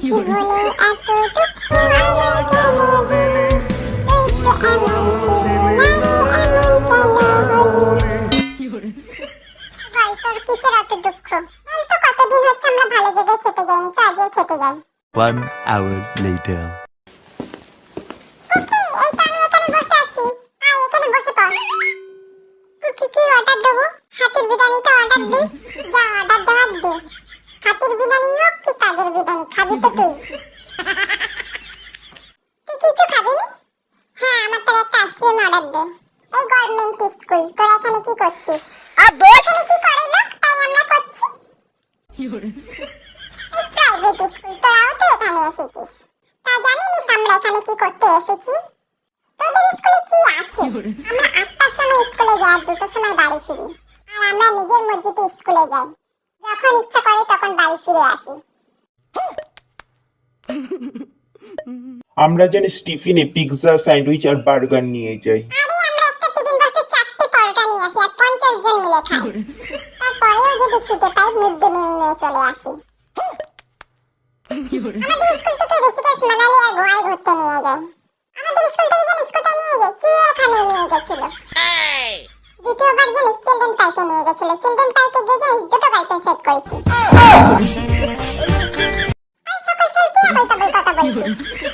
জীবনে এত দুঃখ কেন দিলি তুই তো এমন ছিলি না এমন কেন হলি বল তোর কিসের এত দুঃখ বল তো কতদিন হচ্ছে আমরা ভালো জায়গায় খেতে যাইনি চ আজকে খেতে যাই One hour later. কুকি এই তো আমি এখানে বসে আছি আয় এখানে বসে পড় কুকি কি অর্ডার দেবো হাতির বিরিয়ানিটা অর্ডার দি যা অর্ডার দেওয়ার দে হাতির বিরিয়ানি বিরিয়ানি খাবি তো তুই। তুই কিছু খাবি না? হ্যাঁ আমার তোর একটা আইসক্রিম অর্ডার দে। এই গভর্নমেন্ট স্কুল তোরা এখানে কি করছিস? এখানে কি করে লোক? তাই আমরা করছি। এই প্রাইভেট স্কুল তোরাও তো এখানে এসেছিস। তা জানিস আমরা এখানে কি করতে এসেছি? তোদের স্কুলে কি আছে? আমরা আটটার সময় স্কুলে যাই আর দুটোর সময় বাড়ি ফিরি। আর আমরা নিজের মসজিদে স্কুলে যাই। যখন ইচ্ছা করে তখন বাড়ি ফিরে আসি। আমরা জানি টিফিনে পিৎজা, স্যান্ডউইচ আর বার্গার নিয়ে যাই। দ্বিতীয়বার চিলড্রেন পার্কে নিয়ে গেছিল। চিলড্রেন পার্কে গিয়ে দুটো গার্লফ্রেন্ড সেট করেছি। কি